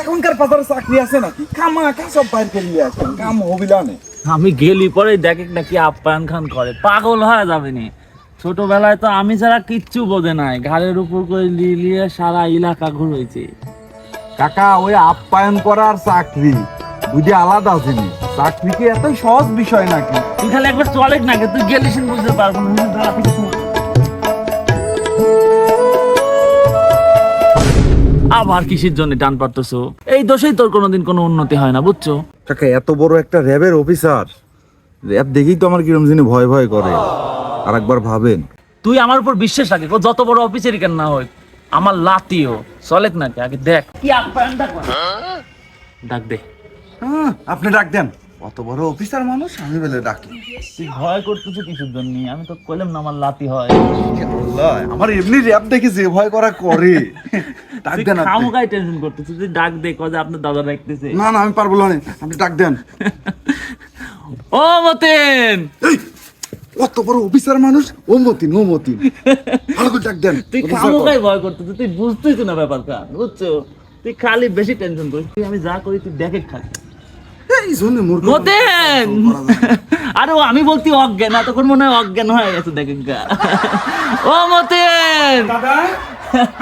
এখনকার বাজারে চাকরি আছে নাকি? কামা কা সব বাইর করে নিয়ে আসেন কাম হবিলা আমি গেলি পরে দেখে নাকি আপ্যায়ন খান করে। পাগল হয়ে যাবে নি। ছোটবেলায় তো আমি ছাড়া কিচ্ছু বোঝে নাই। ঘাড়ের উপর করে লিলিয়ে সারা এলাকা ঘুরেছি। কাকা ওই আপ্যায়ন করার চাকরি দুটি আলাদা জিনিস। চাকরি কি এত সহজ বিষয় নাকি? তুই খালি একবার চলে নাকি। তুই গেলিস বুঝতে পারব না। আবার কিসের জন্য টান পারতেছো? এই দোষেই তোর কোনোদিন কোনো উন্নতি হয় না বুঝছ? কাকা এত বড় একটা র্যাবের অফিসার। র্যাব দেখেই তো আমার কিরম জিনিস ভয় ভয় করে। আর একবার ভাবেন। তুই আমার উপর বিশ্বাস রাখিস ও যত বড় অফিসেরই কেন না হয় আমার লাতিও চলেক নাকি আগে দেখ। কি আপ্যায়নটা কর? ডাক দে। হ্যাঁ, আপনি ডাক দেন। অত বড় অফিসার মানুষ আমি বলে ডাকি। তুই ভয় করতেছো কিছুর জন্য? আমি তো কইলাম না আমার লাতি হয়। আল্লাহ, আমার এমনি র্যাব দেখে যে ভয় করা করে। খামোকাই টেনশন ডাক দে আপনার দাদা ডাকতেছে। না না আমি পারব না আপনি ডাক দেন। ও মতেন! এই, বড় অফিসার মানুষ ও মতিন ও মতিন। ভালো করে ডাক দেন তুই অফিসার ভয় করতেছিস তুই বুঝতেছিস না ব্যাপারটা বুঝছ? তুই খালি বেশি টেনশন করিস তুই আমি যা করি তুই দেখে জন্য আরে আমি বলছি অজ্ঞান এতক্ষণ মনে হয় অজ্ঞান হয়ে গেছে দেখেন ও মতেন! দাদা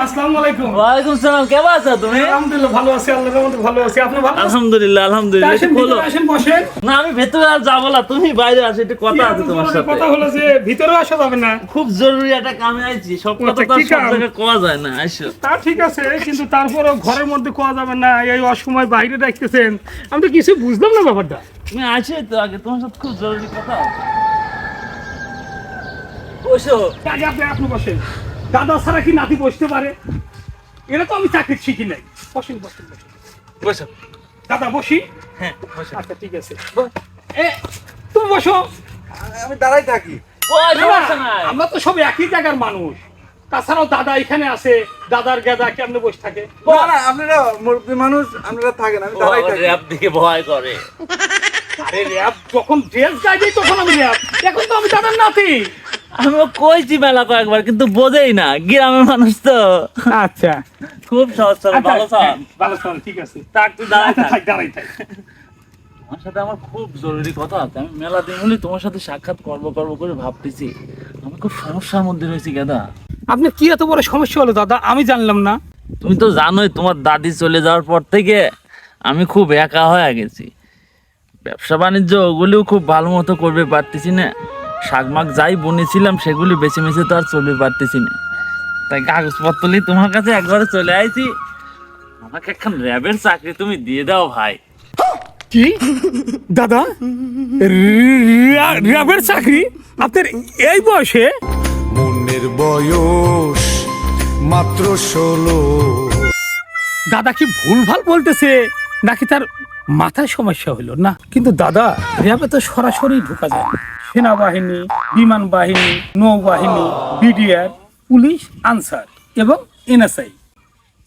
আসসালামু আলাইকুম। ওয়ালাইকুম সালাম কেমন আছো তুমি? আলহামদুলিল্লাহ ভালো আছি আল্লাহর রহমতে ভালো আছি। আপনি ভালো আলহামদুলিল্লাহ আলহামদুলিল্লাহ একটু খোলো। আসেন বসেন। না আমি ভেতরে আর যাব না তুমি বাইরে আসো একটু কথা আছে তোমার সাথে। কথা হলো যে ভিতরে আসা যাবে না। খুব জরুরি একটা কামে আইছি সব কথা আচ্ছা, তো সব জায়গায় কোয়া যায় না আইসো। তা ঠিক আছে কিন্তু তারপরেও ঘরের মধ্যে কোয়া যাবে না এই অসময় বাইরে রাখতেছেন আমি তো কিছু বুঝলাম না ব্যাপারটা। তুমি আছো তো আগে তোমার সাথে খুব জরুরি কথা আছে। বসো। আগে আপনি আপনি বসেন। দাদা ছাড়া কি নাতি বসতে পারে? এটা তো আমি চাকরি শিখি নাই। বসেন বসেন বসেন। দাদা বসি? হ্যাঁ বসো। আচ্ছা ঠিক আছে। এ তুমি বসো। আমি দাঁড়াই থাকি। আমরা তো সব একই জায়গার মানুষ। তাছাড়াও দাদা এখানে আছে দাদার গেদা কেমনে বসে থাকে? না না আপনারা মুরব্বী মানুষ আপনারা থাকেন আমি দাঁড়াই থাকি। র্যাপ দিকে ভয় করে। আরে র্যাব যখন ড্রেস তখন আমি র্যাব। এখন তো আমি দাদার নাতি। আমি কইছি মেলা কয়েকবার কিন্তু বোঝেই না গ্রামের মানুষ তো। আচ্ছা। খুব সহজ সরল, ভালো হ্যাঁ, সব ভালো চল ঠিক আছে। থাক তুই আচ্ছা থাক। দাঁড়াই থাক। তোমার সাথে আমার খুব জরুরি কথা আছে। আমি মেলা দিন হলে তোমার সাথে সাক্ষাৎ করব করব করে ভাবতেছি। আমি খুব সমস্যার মধ্যে রয়েছি গেদা। আপনি কি এত বড় সমস্যা হলো দাদা? আমি জানলাম না। তুমি তো জানোই তোমার দাদি চলে যাওয়ার পর থেকে আমি খুব একা হয়ে গেছি। ব্যবসা বাণিজ্য ওগুলিও খুব ভালো মতো করবে পারতেছি না। শাকমাক যাই বনেছিলাম সেগুলি বেছে বেছে তো আর চলবে পারতেছি না। তাই কাগজপত্র নিয়ে তোমার কাছে একবারে চলে আইছি। আমাকে একখান র্যাবের চাকরি তুমি দিয়ে দাও ভাই। কি? দাদা? র্যাবের চাকরি? আপনার এই বয়সে? মনের বয়স মাত্র ষোলো। দাদা কি ভুলভাল বলতেছে? নাকি তার মাথায় সমস্যা হলো না। কিন্তু দাদা র্যাবে তো সরাসরি ঢোকা যায়। সেনাবাহিনী, বিমান বাহিনী, নৌবাহিনী, বিডিআর, পুলিশ, আনসার এবং এনএসআই।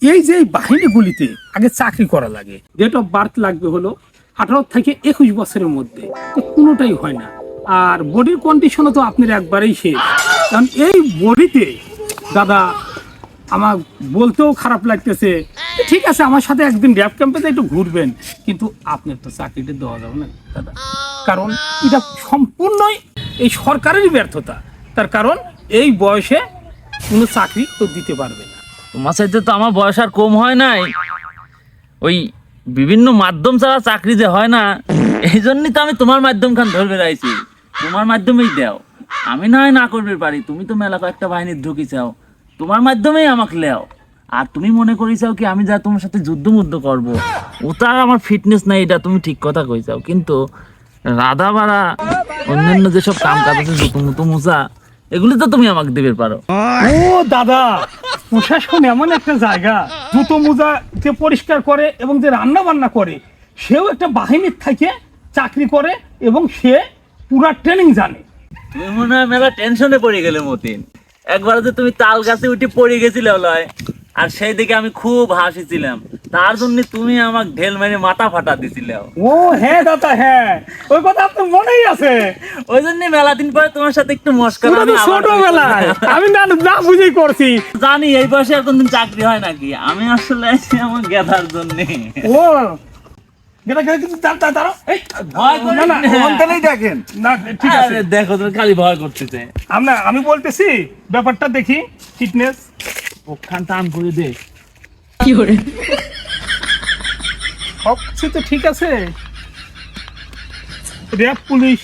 এই যে বাহিনীগুলিতে আগে চাকরি করা লাগে ডেট অফ বার্থ লাগবে হলো আঠারো থেকে একুশ বছরের মধ্যে কোনোটাই হয় না। আর বডির কন্ডিশনও তো আপনার একবারেই শেষ। কারণ এই বডিতে, দাদা, আমার বলতেও খারাপ লাগতেছে। ঠিক আছে, আমার সাথে একদিন র্যাব ক্যাম্পেতে একটু ঘুরবেন, কিন্তু আপনার তো চাকরিটা দেওয়া যাবে না, দাদা। কারণ এটা সম্পূর্ণই এই সরকারেরই ব্যর্থতা। তার কারণ এই বয়সে কোনো চাকরি তো দিতে পারবে না। তোমার সাথে তো আমার বয়স আর কম হয় নাই। ওই বিভিন্ন মাধ্যম ছাড়া চাকরি যে হয় না, এই জন্যই তো আমি তোমার মাধ্যম খান ধরবে রাইছি তোমার মাধ্যমেই দাও। আমি না হয় না করবে পারি, তুমি তো মেলা কয়েকটা বাহিনীর ঢুকি চাও। তোমার মাধ্যমেই আমাকে লেও। আর তুমি মনে করি চাও কি আমি যা তোমার সাথে যুদ্ধ মুদ্ধ করব ওটার আমার ফিটনেস নাই, এটা তুমি ঠিক কথা কইছাও। কিন্তু রাধা বাড়া অন্যান্য যেসব কাম কাজ আছে জুতো মুতো মোজা এগুলি তো তুমি আমাকে দেবে পারো। ও দাদা প্রশাসন এমন একটা জায়গা। জুতো মোজা যে পরিষ্কার করে এবং যে রান্না বান্না করে সেও একটা বাহিনীর থেকে চাকরি করে এবং সে পুরা ট্রেনিং জানে। তুমি মনে হয় মেলা টেনশনে পড়ে গেলে মতিন। একবার যে তুমি তাল গাছে উঠে পড়ে গেছিলে লয় আর সেই দিকে আমি খুব হাসিছিলাম। তার জন্য তুমি আমাকে ঢেল মেরে মাথা ফাটা দিছিলে। ও হ্যাঁ দাদা হ্যাঁ। ওই কথা আপনার মনেই আছে। ওই জন্য মেলা দিন পরে তোমার সাথে একটু মস্কার ওটা তো ছোটবেলায়। আমি না না বুঝেই করছি। জানি এই বয়সে আর কোনদিন চাকরি হয় নাকি? আমি আসলে আমার গেধার জন্য। ও গেলা গেলা কিন্তু দাঁড়া দাঁড়া দাঁড়া এই ভয় করে না, না, না। ওখানটাই দেখেন। না ঠিক আছে। আরে দেখো তুমি খালি ভয় করতেছে। আমরা আমি বলতেছি ব্যাপারটা দেখি ফিটনেস ওখান টান করে দে। সব কিছু তো ঠিক আছে। র্যাব পুলিশ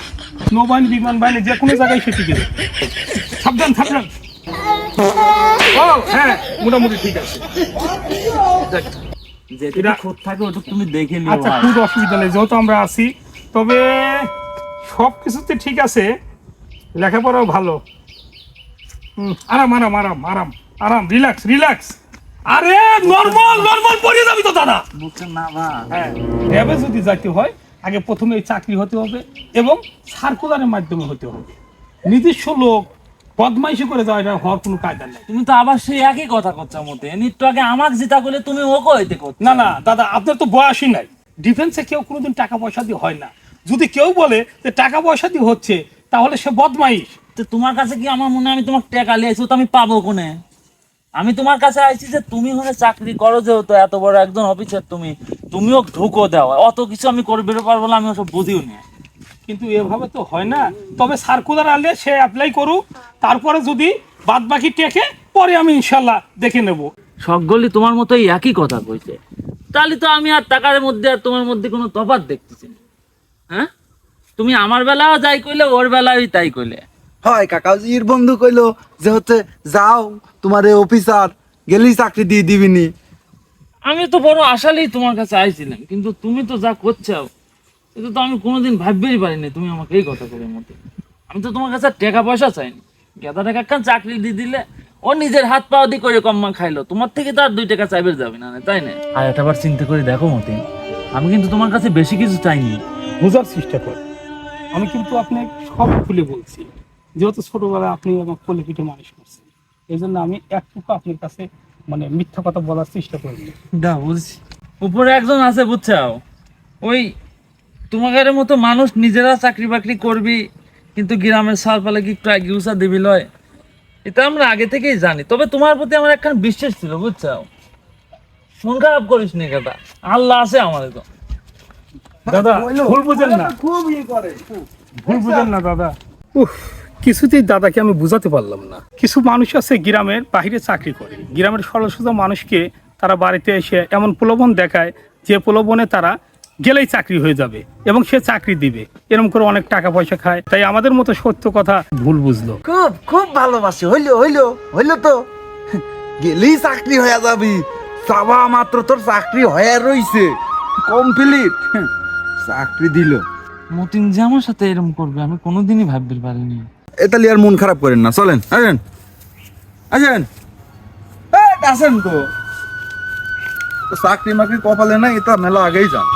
নৌবাহিনী বিমান বাহিনী যে কোনো জায়গায় সে ঠিক আছে। সাবধান সাবধান। ও হ্যাঁ মোটামুটি ঠিক আছে। যেটুকু এটা- থাকে ওটুকু তুমি দেখে নিও আচ্ছা খুব অসুবিধা নেই যেহেতু আমরা আছি। তবে সব কিছুতে ঠিক আছে লেখাপড়াও ভালো। আরাম আরাম আরাম আরাম আরাম রিল্যাক্স রিল্যাক্স। আরে নর্মাল নর্মাল পড়ে যাবি তো দাদা। বুঝছ না ভাই হ্যাঁ যদি যাইতে হয় আগে প্রথমে চাকরি হতে হবে এবং সার্কুলারের মাধ্যমে হতে হবে। নিজস্ব লোক বদমাইশি করে যাওয়া এটা হওয়ার কোনো কায়দা নেই। তুমি তো আবার সেই একই কথা করছ মতে। নিত্য আগে আমাকে জিতা করলে তুমি ওকে হইতে করছ না না দাদা আপনার তো বয়সই নাই। ডিফেন্সে কেউ কোনোদিন টাকা পয়সা দিয়ে হয় না। যদি কেউ বলে যে টাকা পয়সা দিয়ে হচ্ছে তাহলে সে বদমাইশ। তো তোমার কাছে কি আমার মনে হয় আমি তোমাকে টাকা লিয়েছি তো আমি পাবো কোনে? আমি তোমার কাছে আইছি যে তুমি হলে চাকরি করো যেহেতু এত বড় একজন অফিসার তুমি। তুমিও ঢুকো দাও। অত কিছু আমি করে বেরো পারব না আমি ওসব বুঝিও না। কিন্তু এভাবে তো হয় না। তবে সার্কুলার আনলে সে অ্যাপ্লাই করুক তারপরে যদি বাদ বাকি টেকে পরে আমি ইনশাল্লাহ দেখে নেব। সকলি তোমার মতোই একই কথা কইছে। তাহলে তো আমি আর টাকার মধ্যে আর তোমার মধ্যে কোনো তফাৎ দেখতেছি না। হ্যাঁ? তুমি আমার বেলাও যাই কইলে ওর বেলাও তাই কইলে। হয় কাকা ইর বন্ধু কইলো যে হচ্ছে যাও তোমার এই অফিসার গেলেই চাকরি দিয়ে দিবিনি। আমি তো বড় আশালেই তোমার কাছে আইছিলাম কিন্তু তুমি তো যা করছ এটা তো আমি কোনোদিন ভাববেই পারিনি তুমি আমাকে এই কথা করে মতে আমি তো তোমার কাছে আর টাকা পয়সা চাইনি। গেদা টাকা কান চাকরি দিয়ে দিলে ও নিজের হাত পা দিয়ে করে কম্মা খাইলো। তোমার থেকে তো আর দুই টাকা চাইবে যাবে না তাই না? আর একটা বার চিন্তা করে দেখো মতে আমি কিন্তু তোমার কাছে বেশি কিছু চাইনি। বোঝার চেষ্টা কর। আমি কিন্তু আপনাকে সব খুলে বলছি। যেহেতু ছোটবেলায় আপনি আমার কোলে পিঠে মানুষ করছেন এই জন্য আমি একটুকু আপনার কাছে মানে মিথ্যা কথা বলার চেষ্টা করি দা বলছি। উপরে একজন আছে বুঝছাও? ওই তোমাদের মতো মানুষ নিজেরা চাকরি বাকরি করবি কিন্তু গ্রামের সার পালে কি আগে উষা দিবি লয়? এটা আমরা আগে থেকেই জানি। তবে তোমার প্রতি আমার একখান বিশ্বাস ছিল বুঝছাও? মন খারাপ করিস নি কথা আল্লাহ আছে আমাদের তো দাদা ভুল বুঝেন না। খুব ইয়ে করে। ভুল বুঝেন না দাদা। উফ। কিছুতেই দাদাকে আমি বুঝাতে পারলাম না। কিছু মানুষ আছে গ্রামের বাইরে চাকরি করে। গ্রামের সরল সোজা মানুষকে তারা বাড়িতে এসে এমন প্রলোভন দেখায় যে প্রলোভনে তারা গেলেই চাকরি হয়ে যাবে এবং সে চাকরি দিবে। এরকম করে অনেক টাকা পয়সা খায়। তাই আমাদের মতো সত্য কথা ভুল বুঝলো। খুব খুব ভালোবাসি। হইল হইল হইল তো। গেলেই চাকরি হয়ে যাবি। চাবা মাত্র তোর চাকরি হয়ে রইছে। কমপ্লিট। চাকরি দিল। মতিন যে আমার সাথে এরকম করবে আমি কোনোদিনই ভাবতে পারিনি। এতালি আর মন খারাপ করেন না। চলেন, আসেন। আসেন। আসেন তো। চাকরি মাকরি কপালে না, এটা মেলা আগেই যান।